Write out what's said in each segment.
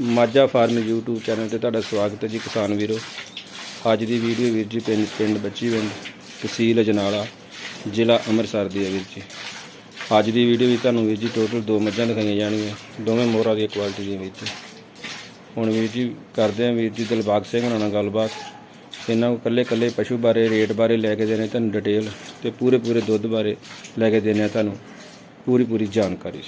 Majha farm YouTube channel ਤੇ ਤੁਹਾਡਾ ਸਵਾਗਤ ਹੈ ਜੀ ਕਿਸਾਨ ਵੀਰੋ। ਅੱਜ ਦੀ ਵੀਡੀਓ ਵੀਰ ਜੀ ਪਿੰਡ ਪਿੰਡ ਬੱਚੀ ਬੱਚੀਵਿੰਡ ਤਹਿਸੀਲ ਅਜਨਾਲਾ, ਜ਼ਿਲ੍ਹਾ ਅੰਮ੍ਰਿਤਸਰ ਦੀ ਹੈ ਵੀਰ ਜੀ। ਅੱਜ ਦੀ ਵੀਡੀਓ ਵਿੱਚ ਤੁਹਾਨੂੰ ਵੀਰ ਜੀ ਟੋਟਲ ਦੋ ਮੱਝਾਂ ਦਿਖਾਈਆਂ ਜਾਣਗੀਆਂ, ਦੋਵੇਂ ਮੋਹਰਾਂ ਦੀ ਕੁਆਲਿਟੀ ਦੀਆਂ ਵੀਰ ਜੀ। ਹੁਣ ਵੀਰ ਜੀ ਕਰਦੇ ਹਾਂ ਵੀਰ ਜੀ ਦਿਲਬਾਗ ਸਿੰਘ ਹੋਣਾ ਨਾਲ ਗੱਲਬਾਤ। ਇਹਨਾਂ ਨੂੰ ਕੱਲੇ ਕੱਲੇ ਪਸ਼ੂ ਬਾਰੇ, ਰੇਟ ਬਾਰੇ ਲੈ ਕੇ ਦੇਣੇ ਤੁਹਾਨੂੰ ਡਿਟੇਲ ਤੇ ਪੂਰੇ ਪੂਰੇ ਦੁੱਧ ਬਾਰੇ ਲੈ ਕੇ ਦੇਣੇ ਆ ਤੁਹਾਨੂੰ ਪੂਰੀ ਪੂਰੀ ਜਾਣਕਾਰੀ।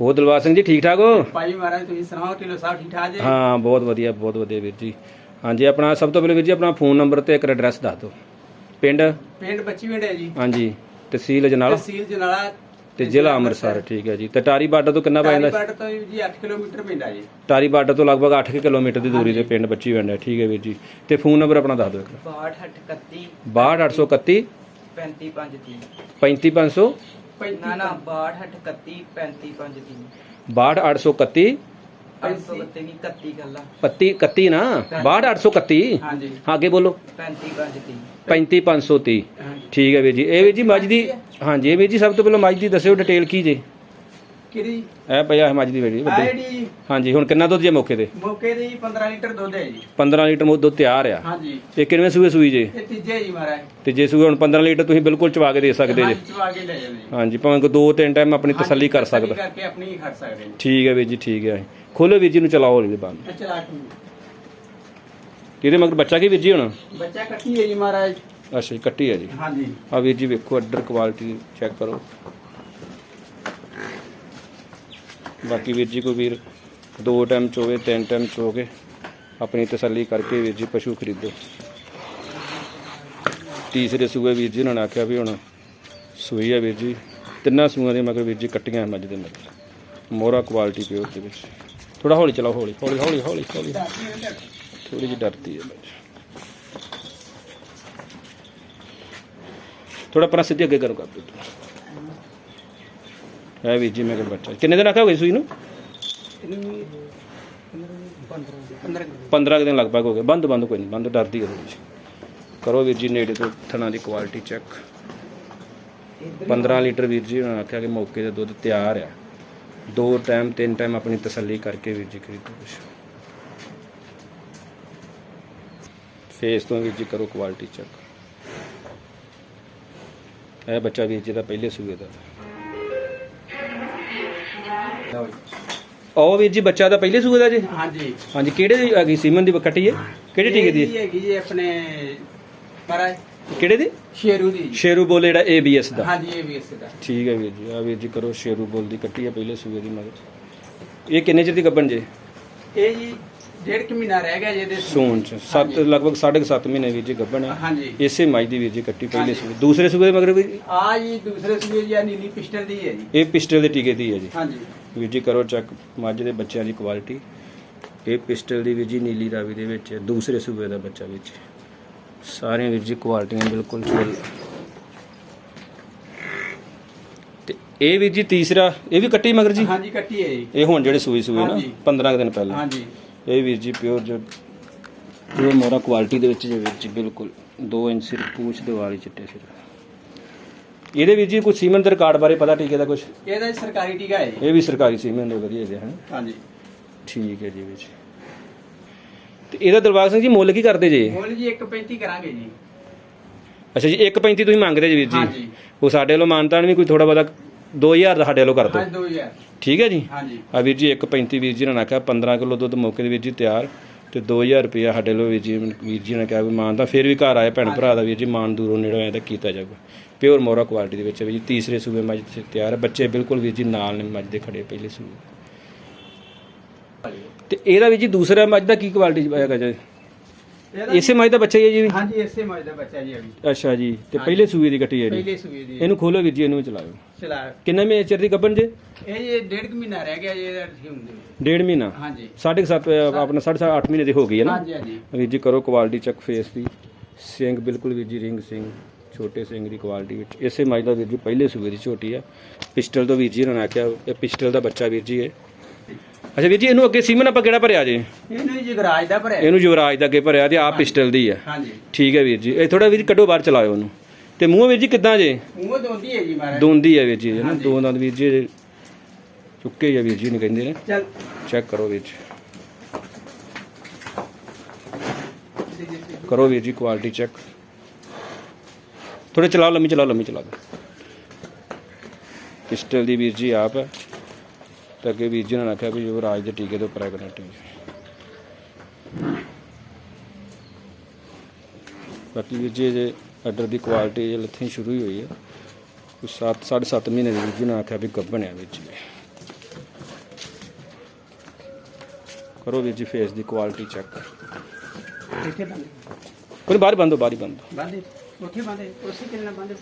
ਹੋ ਦਿਲਬਾਗ ਸਿੰਘ ਜੀ ਠੀਕ ਠਾਕ ਹੋ? ਭਾਈ ਮਹਾਰਾਜ ਤੁਸੀਂ ਸੁਣਾਓ ਢਿੱਲੋਂ ਸਾਹਿਬ ਠੀਕ ਠਾਕ ਜੀ? ਹਾਂ ਬਹੁਤ ਵਧੀਆ ਬਹੁਤ ਵਧੀਆ ਵੀਰ ਜੀ। ਹਾਂਜੀ ਆਪਣਾ ਸਭ ਤੋਂ ਪਹਿਲੇ ਵੀਰ ਜੀ ਆਪਣਾ ਫੋਨ ਨੰਬਰ ਤੇ ਇੱਕ ਐਡਰੈਸ ਦੱਸ ਦਿਓ। ਪਿੰਡ? ਪਿੰਡ ਬੱਚੀ ਵਿੰਡੇ ਜੀ। ਹਾਂਜੀ ਤਹਿਸੀਲ ਅਜਨਾਲਾ ਤਹਿਸੀਲ ਜਨਾਲਾ ਤੇ ਜ਼ਿਲ੍ਹਾ ਅੰਮ੍ਰਿਤਸਰ ਠੀਕ ਹੈ ਜੀ। ਤੇ ਟਾਰੀ ਬਾਰਡਰ ਤੋਂ ਕਿੰਨਾ ਪੈ ਜਾਂਦਾ? ਟਾਰੀਪਾਟ ਤੋਂ ਜੀ 8 ਕਿਲੋਮੀਟਰ ਪੈਂਦਾ ਜੀ। ਟਾਰੀ ਬਾਰਡਰ ਤੋਂ ਲਗਭਗ 8 ਕਿਲੋਮੀਟਰ ਦੀ ਦੂਰੀ ਤੇ ਪਿੰਡ ਬੱਚੀ ਵੰਡ ਹੈ ਠੀਕ ਹੈ ਵੀਰ ਜੀ। ਤੇ ਫੋਨ ਨੰਬਰ ਆਪਣਾ ਦੱਸ ਦਿਓ ਇੱਕ। 6231 62831 35530 35500 ਨਾ ਨਾ 6231 35530 62831 831 ਵੀ 31 ਗੱਲਾਂ 31 31 ਨਾ? 62831 ਹਾਂਜੀ। ਅੱਗੇ ਬੋਲੋ। 35530 35530 ਹਾਂਜੀ। ਠੀਕ ਹੈ ਵੀਰ ਜੀ। ਇਹ ਵੀਰ ਜੀ ਮੱਝ ਦੀ ਹਾਂਜੀ ਇਹ ਵੀਰ ਜੀ ਸਭ ਤੋਂ ਪਹਿਲਾਂ ਮੱਝ ਦੀ ਦੱਸਿਓ ਡਿਟੇਲ ਕੀ ਜੇ। ਕਿਹੜੀ? ਇਹ ਪਿਆ ਹੈ ਮੱਝ ਦੀ ਜੀ ਵੱਡੀ। ਆਈਡੀ ਹਾਂਜੀ ਹੁਣ ਕਿੰਨਾ ਦੁੱਧ ਜੇ ਮੌਕੇ ਤੇ? ਮੌਕੇ ਦੀ 15 ਲੀਟਰ ਦੁੱਧ ਹੈ ਜੀ। 15 ਲੀਟਰ ਮੁੱਧ ਦੁੱਧ ਤਿਆਰ ਆ। ਹਾਂਜੀ। ਤੇ ਕਿੰਨੇ ਸੂਏ ਸੂਈ ਜੇ? ਇਹ ਤੀਜੇ ਜੀ ਮਹਾਰਾਜ। ਤੇ ਜੇ ਸੂਏ ਹੁਣ 15 ਲੀਟਰ ਤੁਸੀਂ ਬਿਲਕੁਲ ਚਵਾ ਕੇ ਦੇ ਸਕਦੇ ਜੇ। ਚਵਾ ਕੇ ਲੈ ਜਾਵੇ। ਹਾਂਜੀ ਭਾਵੇਂ ਕੋਈ ਦੋ ਤਿੰਨ ਟਾਈਮ ਆਪਣੀ ਤਸੱਲੀ ਕਰ ਸਕਦਾ। ਕਰਕੇ ਆਪਣੀ ਖੜ ਸਕਦੇ ਜੀ ਠੀਕ ਹੈ ਵੀਰ ਜੀ ਠੀਕ ਹੈ। ਖੋਲੋ ਵੀਰ ਜੀ ਨੂੰ ਚਲਾਓ ਹੌਲੀ ਬੰਦ। ਇਹ ਚਲਾ ਕੇ ਕਿਹਦੇ ਮਗਰ ਬੱਚਾ ਕੀ ਵੀਰ ਜੀ ਹੁਣ? ਬੱਚਾ ਕੱਟੀ ਹੈ ਜੀ ਮਹਾਰਾਜ। ਅੱਛਾ ਜੀ ਕੱਟੀ ਹੈ ਜੀ। ਹਾਂਜੀ। ਆ ਵੀਰ ਜੀ ਵੇਖੋ ਅੱਡਰ ਕੁਆਲਿਟੀ ਚੈੱਕ ਕਰੋ। ਬਾਕੀ ਵੀਰ ਜੀ ਕੋਈ ਵੀਰ ਦੋ ਟਾਈਮ ਚੋਵੇ, ਤਿੰਨ ਟਾਈਮ ਚੋ ਕੇ ਆਪਣੀ ਤਸੱਲੀ ਕਰਕੇ ਵੀਰ ਜੀ ਪਸ਼ੂ ਖਰੀਦੋ। ਤੀਸਰੇ ਸੂਏ ਵੀਰ ਜੀ ਉਹਨਾਂ ਨੇ ਆਖਿਆ ਵੀ ਹੁਣ ਸੂਈ ਹੈ ਵੀਰ ਜੀ, ਤਿੰਨਾਂ ਸੂਆਂ ਦੇ ਮਗਰ ਵੀਰ ਜੀ ਕੱਟੀਆਂ ਮੱਝ ਦੇ ਮਗਰ। ਮੋਹਰਾ ਕੁਆਲਿਟੀ ਪਿਓਰ ਦੇ ਵਿੱਚ। ਥੋੜਾ ਹੌਲੀ ਚਲਾਓ, ਹੌਲੀ ਹੌਲੀ ਹੌਲੀ ਹੌਲੀ ਹੌਲੀ। ਥੋੜੀ ਜਿਹੀ ਡਰਦੀ ਹੈ ਮੱਝ। ਥੋੜਾ ਪਰਾਂ ਸਿੱਧੇ ਅੱਗੇ ਕਰੋ ਕਰ ਦਿਓ ਹੈ ਵੀਰ ਜੀ, ਮੈਂ ਕੋਲ ਬੱਚਾ। ਕਿੰਨੇ ਦਿਨ ਆਖਿਆ ਹੋ ਗਏ ਸੂਈ ਨੂੰ? 15 ਦਿਨ ਲਗਭਗ ਹੋ ਗਏ। ਬੰਦ ਬੰਦ, ਕੋਈ ਨਹੀਂ, ਬੰਦ, ਡਰਦੀ ਹੈ ਥੋੜੀ ਕਰੋ ਵੀਰ ਜੀ, ਨੇੜੇ ਤੋਂ ਥਣਾ ਦੀ ਕੁਆਲਿਟੀ ਚੈੱਕ 15 ਲੀਟਰ ਵੀਰ ਜੀ ਉਹਨਾਂ ਆਖਿਆ ਕਿ ਮੌਕੇ ਦਾ ਦੁੱਧ ਤਿਆਰ ਆ। ਦੋ ਟਾਈਮ ਤਿੰਨ ਟਾਈਮ ਆਪਣੀ ਤਸੱਲੀ ਕਰਕੇ ਵੀਰ ਜੀ ਖਰੀਦੋ ਕੁਛ। ਫੇਸ ਤੋਂ ਵੀਰ ਜੀ ਕਰੋ ਕੁਆਲਿਟੀ ਚੈੱਕ ਇਹ ਬੱਚਾ ਵੀਰ ਜੀ ਦਾ ਪਹਿਲੇ ਸੂਏ ਦਾ। ਉਹ ਵੀਰ ਜੀ ਬੱਚਾ ਦਾ ਪਹਿਲੇ ਸੂਏ ਦਾ ਜੀ? ਹਾਂਜੀ। ਹਾਂਜੀ ਕਿਹੜੇ ਦੀ ਹੈਗੀ ਸੀਮਨ ਦੀ ਕੱਟੀ ਹੈ? ਕਿਹੜੇ ਟੀਕੇ ਦੀ ਹੈ? ਇਹ ਹੈਗੀ ਜੀ ਆਪਣੇ ਮਹਾਰਾਜ ਕਿਹੜੇ ਦੀ? ਸ਼ੇਰੂ ਦੀ ਸ਼ੇਰੂ ਬੋਲ ਜਿਹੜਾ ABS ਦਾ। ਹਾਂਜੀ ਇਹ ਵੀ ਇਸੇ ਦਾ। ਠੀਕ ਹੈ ਵੀਰ ਜੀ ਆ ਵੀਰ ਜੀ ਕਰੋ ਸ਼ੇਰੂ ਬੋਲ ਦੀ ਕੱਟੀ ਹੈ ਪਹਿਲੇ ਸੂਏ ਦੀ ਮਗਰ। ਇਹ ਕਿੰਨੇ ਚਿਰ ਦੀ ਗੱਬਣ ਜੇ? ਇਹ ਜੀ ਡੇਢ ਕੁ ਮਹੀਨਾ ਰਹਿ ਗਿਆ ਜੀ ਇਹਦੇ ਸੂਨ ਚ। 7 ਲਗਭਗ 7.5 ਮਹੀਨੇ ਵੀਰ ਜੀ ਗੱਬਣ ਹੈ ਹਾਂਜੀ। ਇਸੇ ਮਾਈ ਦੀ ਵੀਰ ਜੀ ਕੱਟੀ ਪਹਿਲੇ ਸੂਏ। ਦੂਸਰੇ ਸੂਏ ਦੇ ਮਗਰ ਵੀਰ ਜੀ ਆ ਜੀ ਦੂਸਰੇ ਸੂਏ ਜੀ ਆ ਨੀਲੀ ਪਿਸਟਲ ਦੀ ਹੈ ਜੀ। ਇਹ ਪਿਸਟਲ ਦੇ ਟੀਕੇ ਦੀ ਹੈ ਜੀ। ਹਾਂਜੀ। ਵੀਰ ਜੀ ਕਰੋ ਚੈੱਕ ਮੱਝ ਦੇ ਬੱਚਿਆਂ ਦੀ ਕੁਆਲਿਟੀ। ਇਹ ਪਿਸਟਲ ਦੀ ਵੀਰ ਜੀ ਨੀਲੀ ਰਾਵੀ ਦੇ ਵਿੱਚ ਹੈ, ਦੂਸਰੇ ਸੂਬੇ ਦਾ ਬੱਚਾ ਵਿੱਚ ਸਾਰੀਆਂ ਵੀਰ ਜੀ ਕੁਆਲਿਟੀਆਂ ਬਿਲਕੁਲ ਫੁੱਲ ਤੇ ਇਹ ਵੀਰ ਜੀ ਤੀਸਰਾ ਇਹ ਵੀ ਕੱਟੀ ਮਗਰ ਜੀ? ਹਾਂਜੀ ਕੱਟੀ ਹੈ ਜੀ। ਇਹ ਹੁਣ ਜਿਹੜੇ ਸੂਈ ਸੂਏ ਨਾ ਹਾਂਜੀ। 15 ਕੁ ਦਿਨ ਪਹਿਲਾਂ। ਹਾਂਜੀ। ਇਹ ਵੀਰ ਜੀ ਪਿਓਰ ਜੋ ਪਿਓਰ ਮੋਰਾ ਕੁਆਲਿਟੀ ਦੇ ਵਿੱਚ ਜੇ ਵੀਰ ਜੀ ਬਿਲਕੁਲ 2 ਇੰਚ ਸਿਰ ਪੂਛ ਦੇ ਵਾਲੀ ਚਿੱਟੇ ਸਿਰ ਇਹਦੇ ਵੀਰ ਜੀ ਕੋਈ ਸੀਮਨ ਦੇ ਰਿਕਾਰਡ ਬਾਰੇ ਪਤਾ ਟੀਕੇ ਦਾ ਕੁਝ ਇਹਦਾ ਸਰਕਾਰੀ ਟੀਕਾ ਹੈ ਜੀ। ਇਹ ਵੀ ਸਰਕਾਰੀ ਸੀਮਨ ਦੇ ਵਧੀਆ ਦੇ ਹਨ? ਹਾਂਜੀ। ਠੀਕ ਹੈ ਜੀ ਵੀਰ ਜੀ। ਤੇ ਇਹਦਾ ਦਿਲਬਾਗ ਸਿੰਘ ਜੀ ਮੁੱਲ ਕੀ ਕਰਦੇ ਜੀ? ਮੁੱਲ ਜੀ 1.35 ਕਰਾਂਗੇ ਜੀ। ਅੱਛਾ ਜੀ 1.35 ਤੁਸੀਂ ਮੰਗਦੇ ਜੀ ਵੀਰ ਜੀ? ਹਾਂਜੀ। ਉਹ ਸਾਡੇ ਵੱਲੋਂ ਮਾਨਤਾਨ ਵੀ ਕੋਈ ਥੋੜਾ ਬਹੁਤਾ 2000 ਦਾ ਸਾਡੇ ਵੱਲੋਂ ਕਰ ਦਿਓ। ਹਾਂਜੀ 2000 ਠੀਕ ਹੈ ਜੀ? ਹਾਂਜੀ। ਆ ਵੀਰ ਜੀ 1.35 ਵੀਰ ਜੀ ਨੇ ਆਖਿਆ 15 ਕਿਲੋ ਦੁੱਧ ਮੌਕੇ ਦੇ ਵੀਰ ਜੀ ਤਿਆਰ ਤੇ 2000 ਰੁਪਇਆ ਸਾਡੇ ਵੱਲੋਂ ਵੀਰ ਜੀ ਵੀਰ ਜੀ ਨੇ ਕਿਹਾ ਵੀ ਮਾਨ ਤਾਂ ਫਿਰ ਵੀ ਘਰ ਆਏ ਭੈਣ ਭਰਾ ਦਾ ਵੀਰ ਜੀ ਮਾਨ ਦੂਰੋਂ ਨੇੜੋਂ ਆਇਆ ਤਾਂ ਕੀਤਾ ਜਾਊਗਾ। ਪਿਓਰ ਮੋਰਾ ਕੁਆਲਿਟੀ ਦੇ ਵਿੱਚ ਵੀਰ ਜੀ ਤੀਸਰੇ ਸੂਬੇ ਮੱਝ ਤੇ ਤਿਆਰ ਹੈ ਬੱਚੇ ਬਿਲਕੁਲ ਵੀਰ ਜੀ ਨਾਲ ਨੇ ਮੱਝ ਦੇ ਖੜੇ ਪਹਿਲੇ ਸੂਬੇ। ਤੇ ਇਹਦਾ ਵੀਰ ਜੀ ਦੂਸਰਾ ਮੱਝ ਦਾ ਕੀ ਕੁਆਲਿਟੀ ਹੈਗਾ ਜੀ? ਇਹਦਾ ਇਸੇ ਮੱਝ ਦਾ ਬੱਚਾ ਹੀ ਹੈ ਜੀ? ਹਾਂਜੀ ਇਸੇ ਮੌਜ ਦਾ ਬੱਚਾ ਜੀ ਅਭੀ ਅੱਛਾ ਜੀ ਤੇ ਪਹਿਲੇ ਸੂਏ ਦੀ ਕੱਟੀ ਹੈ ਜੀ? ਪਹਿਲੇ ਸੂਏ ਦੀ। ਇਹਨੂੰ ਖੋਲੋ ਵੀਰ ਜੀ ਇਹਨੂੰ ਵੀ ਚਲਾਓ। ਚਲਾ ਕਿੰਨੇ ਮਹੀਨੇ ਚਿਰ ਦੀ ਗੱਭਣ ਜੇ? ਇਹ ਜੀ ਡੇਢ ਕੁ ਮਹੀਨਾ ਰਹਿ ਗਿਆ ਜੀ ਇਹਦਾ ਹੁੰਦੇ ਡੇਢ ਮਹੀਨਾ? ਹਾਂਜੀ। ਸਾਢੇ ਕੁ ਸੱਤ ਆਪਣਾ ਸਾਢੇ ਸੱਤ 8 ਮਹੀਨੇ ਦੀ ਹੋ ਗਈ ਹੈ ਨਾ? ਹਾਂਜੀ ਹਾਂਜੀ। ਵੀਰ ਜੀ ਕਰੋ ਕੁਆਲਿਟੀ ਚੈੱਕ ਫੇਸ ਦੀ। ਸਿੰਘ ਬਿਲਕੁਲ ਵੀਰ ਜੀ ਰਿੰਗ ਸਿੰਘ ਛੋਟੇ ਸਿੰਘ ਦੀ ਕੁਆਲਿਟੀ ਵਿੱਚ। ਇਸੇ ਮਾਈ ਦਾ ਵੀਰ ਜੀ ਪਹਿਲੇ ਸੂਏ ਦੀ ਝੋਟੀ ਹੈ। ਪਿਸਟਲ ਤੋਂ ਵੀਰ ਜੀ ਨੇ ਆਖਿਆ ਇਹ ਪਿਸਟਲ ਦਾ ਬੱਚਾ ਵੀਰ ਜੀ ਹੈ ਅੱਛਾ ਵੀਰ ਜੀ ਇਹਨੂੰ ਅੱਗੇ ਸੀਮਨ ਆਪਾਂ ਕਿਹੜਾ ਭਰਿਆ ਜੇ? ਇਹਨੂੰ ਜੀ ਗਰਾਜ ਦਾ ਭਰਿਆ। ਇਹਨੂੰ ਯੁਵਰਾਜ ਦਾ ਅੱਗੇ ਭਰਿਆ ਤੇ ਆਹ ਪਿਸਟਲ ਦੀ ਆ। ਹਾਂਜੀ। ਠੀਕ ਹੈ ਵੀਰ ਜੀ। ਇਹ ਥੋੜਾ ਵੀਰ ਕੱਢੋ ਬਾਹਰ ਚਲਾਇਓ ਉਹਨੂੰ। ਤੇ ਮੂੰਹ ਵੀਰ ਜੀ ਕਿੱਦਾਂ ਜੇ? ਉਹ ਦੋਂਦੀ ਹੈ ਜੀ ਮਹਾਰਾਜ ਦੋਂਦੀ ਹੈ ਵੀਰ ਜੀ ਇਹ ਨਾ ਹਾਂਜੀ। ਦੋ ਦੰਦ ਵੀਰ ਜੀ ਚੁੱਕੇ ਹੀ ਆ ਵੀਰ ਜੀ ਨੂੰ ਕਹਿੰਦੇ ਨੇ। ਚੱਲ। ਚੈੱਕ ਕਰੋ ਵੀਰ ਜੀ। ਕਰੋ ਵੀਰ ਜੀ ਕੁਆਲਿਟੀ ਚੈੱਕ। ਥੋੜੇ ਚਲਾਓ ਲੰਮੀ ਚਲਾਓ ਲੰਮੀ ਚਲਾ ਦਿਓ। ਪਿਸਟਲ ਦੀ ਵੀਰ ਜੀ ਆਪ ਹੈ। ਤੇ ਅੱਗੇ ਵੀਰ ਜੀ ਨੇ ਆਖਿਆ ਵੀ ਯੁਵਰਾਜ ਦੇ ਟੀਕੇ ਤੋਂ ਪ੍ਰੈਗਨੈਂਟ ਹੈ ਬਾਕੀ ਵੀਰ ਜੀ ਜੇ ਆਰਡਰ ਦੀ ਕੁਆਲਿਟੀ ਜੇ ਲੱਥੀ ਸ਼ੁਰੂ ਹੀ ਹੋਈ ਹੈ ਕੁਛ 7 7.5 ਮਹੀਨੇ ਦੇ ਵੀਰ ਜੀ ਨੇ ਆਖਿਆ ਵੀ ਗੱਭਣ ਹੈ ਵਿੱਚ। ਕਰੋ ਵੀਰ ਜੀ ਫੇਸ ਦੀ ਕੁਆਲਿਟੀ ਚੈੱਕ ਇੱਥੇ ਬੰਦੇ। ਕੋਈ ਬਾਹਰ ਬੰਦੋ ਬਾਹਰ ਹੀ ਬੰਦੋ ਬੰਦੇ ਉੱਥੇ ਬੰਦੇ ਉਸੇ ਕਿੰਨਾ ਬੰਦੇ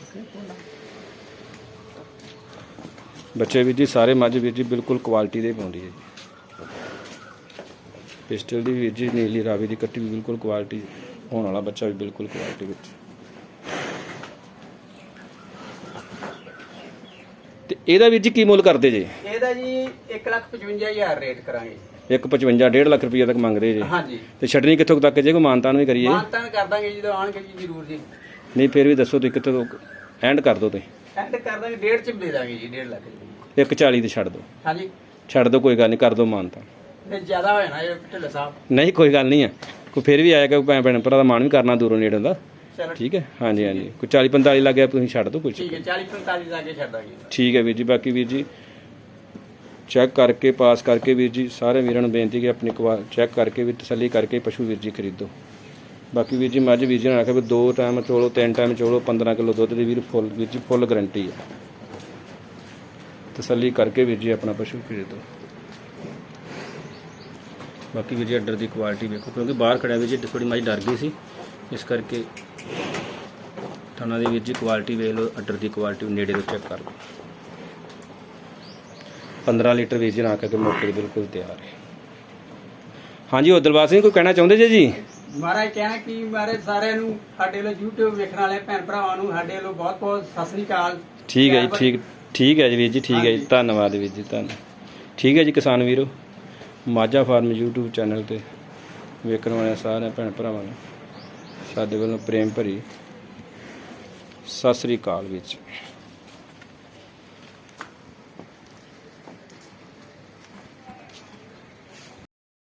ਬੱਚੇ ਵੀਰ ਜੀ ਸਾਰੇ ਮੱਝ ਵੀਰ ਜੀ ਬਿਲਕੁਲ ਕੁਆਲਿਟੀ ਦੇ ਪਾਉਂਦੀ ਹੈ ਜੀ। ਪਿਸਟਲ ਦੀ ਵੀਰ ਜੀ ਨੀਲੀ ਰਾਵੀ ਦੀ ਕੱਟੀ ਵੀ ਬਿਲਕੁਲ ਕੁਆਲਿਟੀ ਹੋਣ ਵਾਲਾ ਬੱਚਾ ਵੀ ਬਿਲਕੁਲ ਕੁਆਲਿਟੀ ਵਿੱਚ। ਤੇ ਇਹਦਾ ਵੀਰ ਜੀ ਕੀ ਮੁੱਲ ਕਰਦੇ ਜੇ? ਇਹਦਾ ਜੀ 155000 ਰੇਟ ਕਰਾਂਗੇ 155 1.5 ਲੱਖ ਰੁਪਏ ਤੱਕ ਮੰਗਦੇ ਜੇ। ਹਾਂਜੀ। ਤੇ ਛੱਡਣੀ ਕਿੱਥੋਂ ਕੁ ਤੱਕ ਜੇ ਕੋਈ ਮਾਨਤਾਨ ਵੀ ਕਰੀਏ ਮਾਨਤਾਨ ਕਰ ਦਾਂਗੇ ਜਦੋਂ ਆਣਗੇ ਜੀ ਜ਼ਰੂਰ ਜੀ। ਨਹੀਂ ਫਿਰ ਵੀ ਦੱਸੋ ਤੁਸੀਂ ਕਿੱਥੋਂ ਐਂਡ ਕਰ ਦੋ ਤੁਸੀਂ। ਐਂਡ ਕਰ ਦਾਂਗੇ ਡੇਢ ਚ ਦੇ ਦਾਂਗੇ ਜੀ 1.5 ਲੱਖ ਜੀ 140 ਤੇ ਛੱਡ ਦੋ ਹਾਂਜੀ। ਛੱਡ ਦੋ ਕੋਈ ਗੱਲ ਨਹੀਂ ਕਰ ਦੋ ਮਾਨਤਾਨ ਤੇ ਜ਼ਿਆਦਾ ਹੋ ਜਾਣਾ ਇਹ ਢਿੱਲ ਸਾਹਿਬ। ਨਹੀਂ ਕੋਈ ਗੱਲ ਨਹੀਂ ਹੈ ਕੋਈ ਫਿਰ ਵੀ ਆਏਗਾ ਕੋਈ ਭੈਣ ਭਰਾ ਦਾ ਮਾਣ ਵੀ ਕਰਨਾ ਦੂਰੋਂ ਨੇੜੋਂ ਦਾ। ਚਲੋ। ਠੀਕ ਹੈ? ਹਾਂਜੀ ਹਾਂਜੀ। ਕੋਈ 40 45 ਲੱਗਿਆ ਤੁਸੀਂ ਛੱਡ ਦਿਓ ਕੁਝ ਠੀਕ ਹੈ 40 45 ਲਾ ਕੇ ਛੱਡ ਦਾਂਗੇ। ਠੀਕ ਹੈ ਵੀਰ ਜੀ ਬਾਕੀ ਵੀਰ ਜੀ ਚੈੱਕ ਕਰਕੇ ਪਾਸ ਕਰਕੇ ਵੀਰ ਜੀ ਸਾਰੇ ਵੀਰਾਂ ਨੂੰ ਬੇਨਤੀ ਕਿ ਆਪਣੀ ਚੈੱਕ ਕਰਕੇ ਵੀ ਤਸੱਲੀ ਕਰਕੇ ਪਸ਼ੂ ਵੀਰ ਜੀ ਖਰੀਦੋ। ਬਾਕੀ ਵੀਰ ਜੀ ਮੱਝ ਵੀਰ ਜੀ ਨੇ ਆਖਿਆ ਵੀ ਦੋ ਟਾਈਮ ਚੋਲੋ, ਤਿੰਨ ਟਾਈਮ ਚੋਲੋ 15 ਕਿਲੋ ਦੁੱਧ ਦੀ ਵੀਰ ਫੁੱਲ, ਵੀਰ ਜੀ, ਫੁੱਲ ਗਰੰਟੀ ਹੈ ਤਸੱਲੀ ਕਰਕੇ ਵੀਰ ਜੀ ਆਪਣਾ ਪਸ਼ੂ ਖਰੀਦੋ ਬਾਕੀ ਵੀਰ ਜੀ ਆਰਡਰ ਦੀ ਕੁਆਲਿਟੀ ਵੇਖੋ, ਕਿਉਂਕਿ ਬਾਹਰ ਖੜਿਆ ਵੀਰ ਜੀ ਥੋੜੀ ਮੱਝ ਡਰ ਗਈ ਸੀ। ਇਸ ਕਰਕੇ ਥਾਣਾ ਦੀ ਵੀਰ ਜੀ ਕੁਆਲਿਟੀ ਵੇਖ ਲਓ ਅੱਡਰ ਦੀ ਕੁਆਲਿਟੀ ਨੇੜੇ ਤੋਂ ਚੈੱਕ ਕਰ ਲਓ। 15 ਲੀਟਰ ਵੀਰ ਜੀ ਨਾ ਕੇ ਮੋਟਰ ਬਿਲਕੁਲ ਤਿਆਰ ਹੈ। ਹਾਂਜੀ ਉਹ ਦਿਲਬਾਗ ਸਿੰਘ, ਕੋਈ ਕਹਿਣਾ ਚਾਹੁੰਦੇ ਜੀ ਜੀ? ਮਹਾਰਾਜ ਕਹਿਣਾ ਕਿ ਮਹਾਰਾਜ ਸਾਰਿਆਂ ਨੂੰ ਸਾਡੇ ਲੋ YouTube ਵੇਖਣ ਵਾਲੇ ਭੈਣ ਭਰਾਵਾਂ ਨੂੰ ਸਾਡੇ ਲੋ ਬਹੁਤ ਬਹੁਤ ਸਤਿ ਸ੍ਰੀ ਅਕਾਲ ਠੀਕ ਹੈ ਜੀ ਠੀਕ ਠੀਕ ਹੈ ਜੀ ਵੀਰ ਜੀ ਠੀਕ ਹੈ ਜੀ। ਧੰਨਵਾਦ ਵੀਰ ਜੀ ਧੰਨ ਠੀਕ ਹੈ ਜੀ ਕਿਸਾਨ ਵੀਰੋ ਮਾਝਾ ਫਾਰਮ YouTube ਚੈਨਲ ਤੇ ਵੇਖਣ ਵਾਲੇ ਸਾਰੇ ਭੈਣ ਭਰਾਵਾਂ ਨੂੰ ਸਾਡੇ ਵੱਲੋਂ ਪ੍ਰੇਮ ਭਰੀ ਸਤਿ ਸ੍ਰੀ ਅਕਾਲ ਵੀਰ ਜੀ